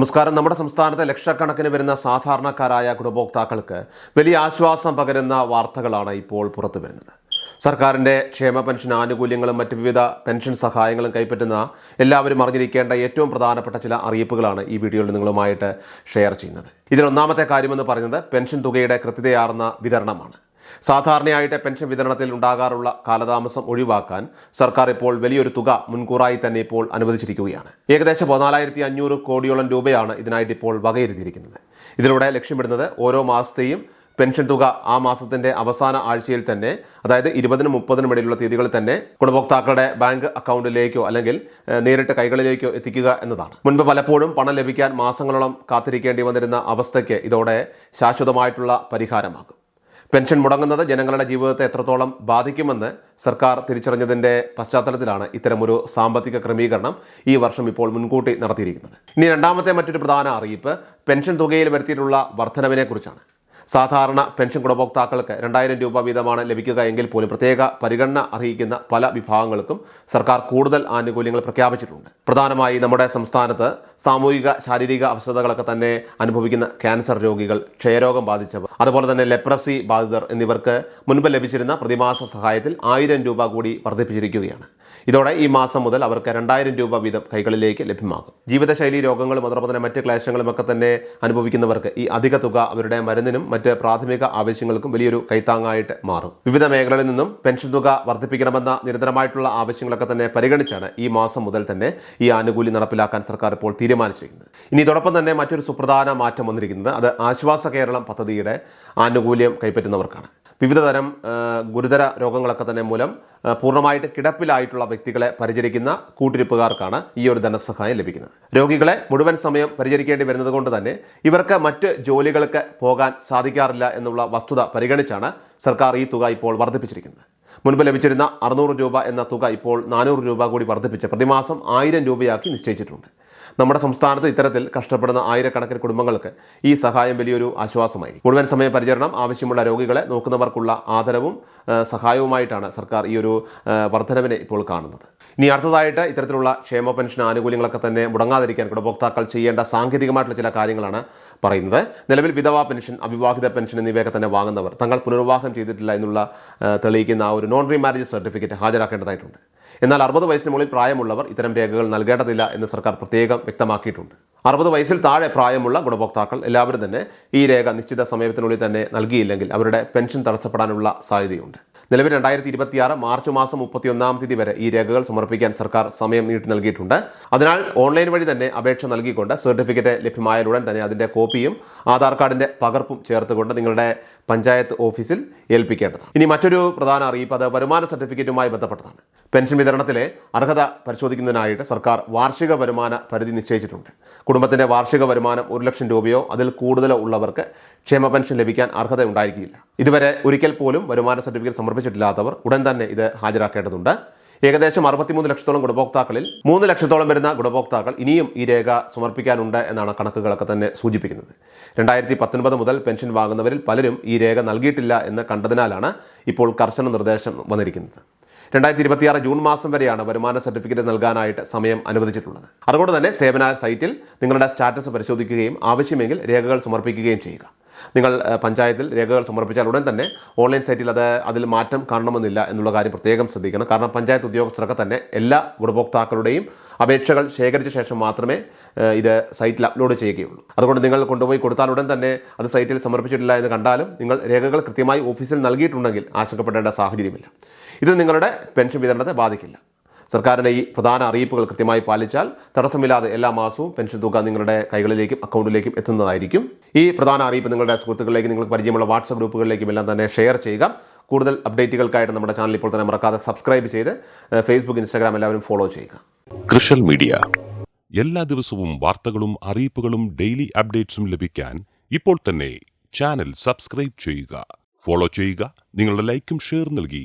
നമസ്കാരം. നമ്മുടെ സംസ്ഥാനത്തെ ലക്ഷക്കണക്കിന് വരുന്ന സാധാരണക്കാരായ ഗുണഭോക്താക്കൾക്ക് വലിയ ആശ്വാസം പകരുന്ന വാർത്തകളാണ് ഇപ്പോൾ പുറത്തു വരുന്നത്. സർക്കാരിന്റെ ക്ഷേമ പെൻഷൻ ആനുകൂല്യങ്ങളും മറ്റ് വിവിധ പെൻഷൻ സഹായങ്ങളും കൈപ്പറ്റുന്ന എല്ലാവരും അറിഞ്ഞിരിക്കേണ്ട ഏറ്റവും പ്രധാനപ്പെട്ട ചില അറിയിപ്പുകളാണ് ഈ വീഡിയോയിൽ നിങ്ങളുമായിട്ട് ഷെയർ ചെയ്യുന്നത്. ഇതിൽ ഒന്നാമത്തെ കാര്യമെന്ന് പറയുന്നത് പെൻഷൻ തുകയുടെ കൃത്യതയാർന്ന വിതരണമാണ്. സാധാരണയായിട്ട് പെൻഷൻ വിതരണത്തിൽ ഉണ്ടാകാറുള്ള കാലതാമസം ഒഴിവാക്കാൻ സർക്കാർ ഇപ്പോൾ വലിയൊരു തുക മുൻകൂറായി തന്നെ ഇപ്പോൾ അനുവദിച്ചിരിക്കുകയാണ്. ഏകദേശം പതിനാലായിരത്തി അഞ്ഞൂറ് കോടിയോളം രൂപയാണ് ഇതിനായിട്ട് ഇപ്പോൾ വകയിരുത്തിയിരിക്കുന്നത്. ഇതിലൂടെ ലക്ഷ്യമിടുന്നത് ഓരോ മാസത്തെയും പെൻഷൻ തുക ആ മാസത്തിന്റെ അവസാന ആഴ്ചയിൽ തന്നെ അതായത് ഇരുപതിനും മുപ്പതിനും ഇടയിലുള്ള തീയതികളിൽ തന്നെ ഗുണഭോക്താക്കളുടെ ബാങ്ക് അക്കൗണ്ടിലേക്കോ അല്ലെങ്കിൽ നേരിട്ട് കൈകളിലേക്കോ എത്തിക്കുക എന്നതാണ്. മുൻപ് പലപ്പോഴും പണം ലഭിക്കാൻ മാസങ്ങളോളം കാത്തിരിക്കേണ്ടി വന്നിരുന്ന അവസ്ഥയ്ക്ക് ഇതോടെ ശാശ്വതമായിട്ടുള്ള പരിഹാരമാകും. പെൻഷൻ മുടങ്ങുന്നത് ജനങ്ങളുടെ ജീവിതത്തെ എത്രത്തോളം ബാധിക്കുമെന്ന് സർക്കാർ തിരിച്ചറിഞ്ഞതിന്റെ പശ്ചാത്തലത്തിലാണ് ഇത്തരമൊരു സാമ്പത്തിക ക്രമീകരണം ഈ വർഷം ഇപ്പോൾ മുൻകൂട്ടി നടത്തിയിരിക്കുന്നത്. ഇനി രണ്ടാമത്തെ മറ്റൊരു പ്രധാന അറിയിപ്പ് പെൻഷൻ തുകയിൽ വരുത്തിയിട്ടുള്ള വർധനവിനെക്കുറിച്ചാണ്. സാധാരണ പെൻഷൻ ഗുണഭോക്താക്കൾക്ക് രണ്ടായിരം രൂപ വീതമാണ് ലഭിക്കുക എങ്കിൽ പോലും പ്രത്യേക പരിഗണന അർഹിക്കുന്ന പല വിഭാഗങ്ങൾക്കും സർക്കാർ കൂടുതൽ ആനുകൂല്യങ്ങൾ പ്രഖ്യാപിച്ചിട്ടുണ്ട്. പ്രധാനമായി നമ്മുടെ സംസ്ഥാനത്ത് സാമൂഹിക ശാരീരിക അവശതകളൊക്കെ തന്നെ അനുഭവിക്കുന്ന ക്യാൻസർ രോഗികൾ ക്ഷയരോഗം ബാധിച്ചവർ അതുപോലെ തന്നെ ലെപ്രസി ബാധിതർ എന്നിവർക്ക് മുൻപ് ലഭിച്ചിരുന്ന പ്രതിമാസ സഹായത്തിൽ ആയിരം രൂപ കൂടി വർദ്ധിപ്പിച്ചിരിക്കുകയാണ്. ഇതോടെ ഈ മാസം മുതൽ അവർക്ക് രണ്ടായിരം രൂപ വീതം കൈകളിലേക്ക് ലഭ്യമാകും. ജീവിതശൈലി രോഗങ്ങളും അതോടൊപ്പം തന്നെ മറ്റ് ക്ലേശങ്ങളും ഒക്കെ തന്നെ അനുഭവിക്കുന്നവർക്ക് ഈ അധിക തുക അവരുടെ മരുന്നിനും മറ്റ് പ്രാഥമിക ആവശ്യങ്ങൾക്കും വലിയൊരു കൈത്താങ്ങായിട്ട് മാറും. വിവിധ മേഖലകളിൽ നിന്നും പെൻഷൻ തുക വർദ്ധിപ്പിക്കണമെന്ന നിരന്തരമായിട്ടുള്ള ആവശ്യങ്ങളൊക്കെ തന്നെ പരിഗണിച്ചാണ് ഈ മാസം മുതൽ തന്നെ ഈ ആനുകൂല്യം നടപ്പിലാക്കാൻ സർക്കാർ ഇപ്പോൾ തീരുമാനിച്ചിരിക്കുന്നത്. ഇനി ഇതോടൊപ്പം തന്നെ മറ്റൊരു സുപ്രധാന മാറ്റം വന്നിരിക്കുന്നത് അത് ആശ്വാസ കേരളം പദ്ധതിയുടെ ആനുകൂല്യം കൈപ്പറ്റുന്നവർക്കാണ്. വിവിധ തരം ഗുരുതര രോഗങ്ങളൊക്കെ തന്നെ മൂലം പൂർണമായിട്ട് കിടപ്പിലായിട്ടുള്ള വ്യക്തികളെ പരിചരിക്കുന്ന കൂട്ടിരിപ്പുകാർക്കാണ് ഈ ഒരു ധനസഹായം ലഭിക്കുന്നത്. രോഗികളെ മുഴുവൻ സമയം പരിചരിക്കേണ്ടി വരുന്നത് കൊണ്ട് തന്നെ ഇവർക്ക് മറ്റ് ജോലികൾക്ക് പോകാൻ സാധിക്കാറില്ല എന്നുള്ള വസ്തുത പരിഗണിച്ചാണ് സർക്കാർ ഈ തുക ഇപ്പോൾ വർദ്ധിപ്പിച്ചിരിക്കുന്നത്. മുൻപ് ലഭിച്ചിരുന്ന അറുന്നൂറ് രൂപ എന്ന തുക ഇപ്പോൾ നാനൂറ് രൂപ കൂടി വർദ്ധിപ്പിച്ച് പ്രതിമാസം ആയിരം രൂപയാക്കി നിശ്ചയിച്ചിട്ടുണ്ട്. നമ്മുടെ സംസ്ഥാനത്ത് ഇത്തരത്തിൽ കഷ്ടപ്പെടുന്ന ആയിരക്കണക്കിന് കുടുംബങ്ങൾക്ക് ഈ സഹായം വലിയൊരു ആശ്വാസമായി മുഴുവൻ സമയ പരിചരണം ആവശ്യമുള്ള രോഗികളെ നോക്കുന്നവർക്കുള്ള ആദരവും സഹായവുമായിട്ടാണ് സർക്കാർ ഈ ഒരു വർധനവിനെ ഇപ്പോൾ കാണുന്നത്. ഇനി അടുത്തതായിട്ട് ഇത്തരത്തിലുള്ള ക്ഷേമ പെൻഷൻ ആനുകൂല്യങ്ങളൊക്കെ തന്നെ മുടങ്ങാതിരിക്കാൻ ഗുണഭോക്താക്കൾ ചെയ്യേണ്ട സാങ്കേതികമായിട്ടുള്ള ചില കാര്യങ്ങളാണ് പറയുന്നത്. നിലവിൽ വിധവാ പെൻഷൻ അവിവാഹിത പെൻഷൻ എന്നിവയൊക്കെ തന്നെ വാങ്ങുന്നവർ തങ്ങൾ പുനർവിവാഹം ചെയ്തിട്ടില്ല എന്നുള്ള തെളിയിക്കുന്ന ആ ഒരു നോൺ റീമാരേജ് സർട്ടിഫിക്കറ്റ് ഹാജരാക്കേണ്ടതായിട്ടുണ്ട്. എന്നാൽ അറുപത് വയസ്സിന് മുകളിൽ പ്രായമുള്ളവർ ഇത്തരം രേഖകൾ നൽകേണ്ടതില്ല എന്ന് സർക്കാർ പ്രത്യേകം വ്യക്തമാക്കിയിട്ടുണ്ട്. അറുപത് വയസ്സിൽ താഴെ പ്രായമുള്ള ഗുണഭോക്താക്കൾ എല്ലാവരും തന്നെ ഈ രേഖ നിശ്ചിത സമയത്തിനുള്ളിൽ തന്നെ നൽകിയില്ലെങ്കിൽ അവരുടെ പെൻഷൻ തടസ്സപ്പെടാനുള്ള സാധ്യതയുണ്ട്. നിലവിൽ രണ്ടായിരത്തി ഇരുപത്തിയാറ് മാർച്ച് മാസം മുപ്പത്തിയൊന്നാം തീയതി വരെ ഈ രേഖകൾ സമർപ്പിക്കാൻ സർക്കാർ സമയം നീട്ടി നൽകിയിട്ടുണ്ട്. അതിനാൽ ഓൺലൈൻ വഴി തന്നെ അപേക്ഷ നൽകിക്കൊണ്ട് സർട്ടിഫിക്കറ്റ് ലഭ്യമായാലുടൻ തന്നെ അതിന്റെ കോപ്പിയും ആധാർ കാർഡിന്റെ പകർപ്പും ചേർത്തുകൊണ്ട് നിങ്ങളുടെ പഞ്ചായത്ത് ഓഫീസിൽ ഏൽപ്പിക്കേണ്ടതാണ്. ഇനി മറ്റൊരു പ്രധാന അറിയിപ്പ് അത് വരുമാന സർട്ടിഫിക്കറ്റുമായി ബന്ധപ്പെട്ടതാണ്. പെൻഷൻ വിതരണത്തിലെ അർഹത പരിശോധിക്കുന്നതിനായിട്ട് സർക്കാർ വാർഷിക വരുമാന പരിധി നിശ്ചയിച്ചിട്ടുണ്ട്. കുടുംബത്തിന്റെ വാർഷിക വരുമാനം ഒരു ലക്ഷം രൂപയോ അതിൽ കൂടുതലോ ഉള്ളവർക്ക് ക്ഷേമ പെൻഷൻ ലഭിക്കാൻ അർഹത ഉണ്ടായിരിക്കില്ല. ഇതുവരെ ഒരിക്കൽ പോലും വരുമാന സർട്ടിഫിക്കറ്റ് സമർപ്പിച്ചിട്ടില്ലാത്തവർ ഉടൻ തന്നെ ഇത് ഹാജരാക്കേണ്ടതുണ്ട്. ഏകദേശം അറുപത്തിമൂന്ന് ലക്ഷത്തോളം ഗുണഭോക്താക്കളിൽ മൂന്ന് ലക്ഷത്തോളം വരുന്ന ഗുണഭോക്താക്കൾ ഇനിയും ഈ രേഖ സമർപ്പിക്കാനുണ്ട് എന്നാണ് കണക്കുകളൊക്കെ തന്നെ സൂചിപ്പിക്കുന്നത്. രണ്ടായിരത്തി പത്തൊൻപത് മുതൽ പെൻഷൻ വാങ്ങുന്നവരിൽ പലരും ഈ രേഖ നൽകിയിട്ടില്ല എന്ന് കണ്ടതിനാലാണ് ഇപ്പോൾ കർശന നിർദ്ദേശം വന്നിരിക്കുന്നത്. രണ്ടായിരത്തി ഇരുപത്തിയാറ് ജൂൺ മാസം വരെയാണ് വരുമാന സർട്ടിഫിക്കറ്റ് നൽകാനായിട്ട് സമയം അനുവദിച്ചിട്ടുള്ളത്. അതുകൊണ്ട് തന്നെ സേവന സൈറ്റിൽ നിങ്ങളുടെ സ്റ്റാറ്റസ് പരിശോധിക്കുകയും ആവശ്യമെങ്കിൽ രേഖകൾ സമർപ്പിക്കുകയും ചെയ്യുക. നിങ്ങൾ പഞ്ചായത്തിൽ രേഖകൾ സമർപ്പിച്ചാൽ ഉടൻ തന്നെ ഓൺലൈൻ സൈറ്റിൽ അത് അതിൽ മാറ്റം കാണണമെന്നില്ല എന്നുള്ള കാര്യം പ്രത്യേകം ശ്രദ്ധിക്കണം. കാരണം പഞ്ചായത്ത് ഉദ്യോഗസ്ഥരൊക്കെ തന്നെ എല്ലാ ഗുണഭോക്താക്കളുടെയും അപേക്ഷകൾ ശേഖരിച്ച ശേഷം മാത്രമേ ഇത് സൈറ്റിൽ അപ്ലോഡ് ചെയ്യുകയുള്ളൂ. അതുകൊണ്ട് നിങ്ങൾ കൊണ്ടുപോയി കൊടുത്താൽ ഉടൻ തന്നെ അത് സൈറ്റിൽ സമർപ്പിച്ചിട്ടില്ല എന്ന് കണ്ടാലും നിങ്ങൾ രേഖകൾ കൃത്യമായി ഓഫീസിൽ നൽകിയിട്ടുണ്ടെങ്കിൽ ആശങ്കപ്പെടേണ്ട സാഹചര്യമില്ല. ഇത് നിങ്ങളുടെ പെൻഷൻ വിതരണത്തെ ബാധിക്കില്ല. സർക്കാരിന്റെ ഈ പ്രധാന അറിയിപ്പുകൾ കൃത്യമായി പാലിച്ചാൽ തടസ്സമില്ലാതെ എല്ലാ മാസവും പെൻഷൻ തുക നിങ്ങളുടെ കൈകളിലേക്കും അക്കൗണ്ടിലേക്കും എത്തുന്നതായിരിക്കും. ഈ പ്രധാന അറിയിപ്പ് നിങ്ങളുടെ സുഹൃത്തുക്കളിലേക്ക് നിങ്ങൾക്ക് പരിചയമുള്ള വാട്സപ്പ് ഗ്രൂപ്പുകളിലേക്കും എല്ലാം തന്നെ ഷെയർ ചെയ്യുക. കൂടുതൽ അപ്ഡേറ്റുകൾക്കായിട്ട് നമ്മുടെ ചാനൽ ഇപ്പോൾ തന്നെ മറക്കാതെ സബ്സ്ക്രൈബ് ചെയ്ത് ഫേസ്ബുക്ക് ഇൻസ്റ്റാഗ്രാം എല്ലാവരും ഫോളോ ചെയ്യുക. കൃഷൽ മീഡിയ. എല്ലാ ദിവസവും വാർത്തകളും അറിയിപ്പുകളും ഡെയിലി അപ്ഡേറ്റ്സും ലഭിക്കാൻ ഇപ്പോൾ തന്നെ ചാനൽ സബ്സ്ക്രൈബ് ചെയ്യുക. ഫോളോ ചെയ്യുക നിങ്ങളുടെ ലൈക്കും ഷെയർ നൽകി.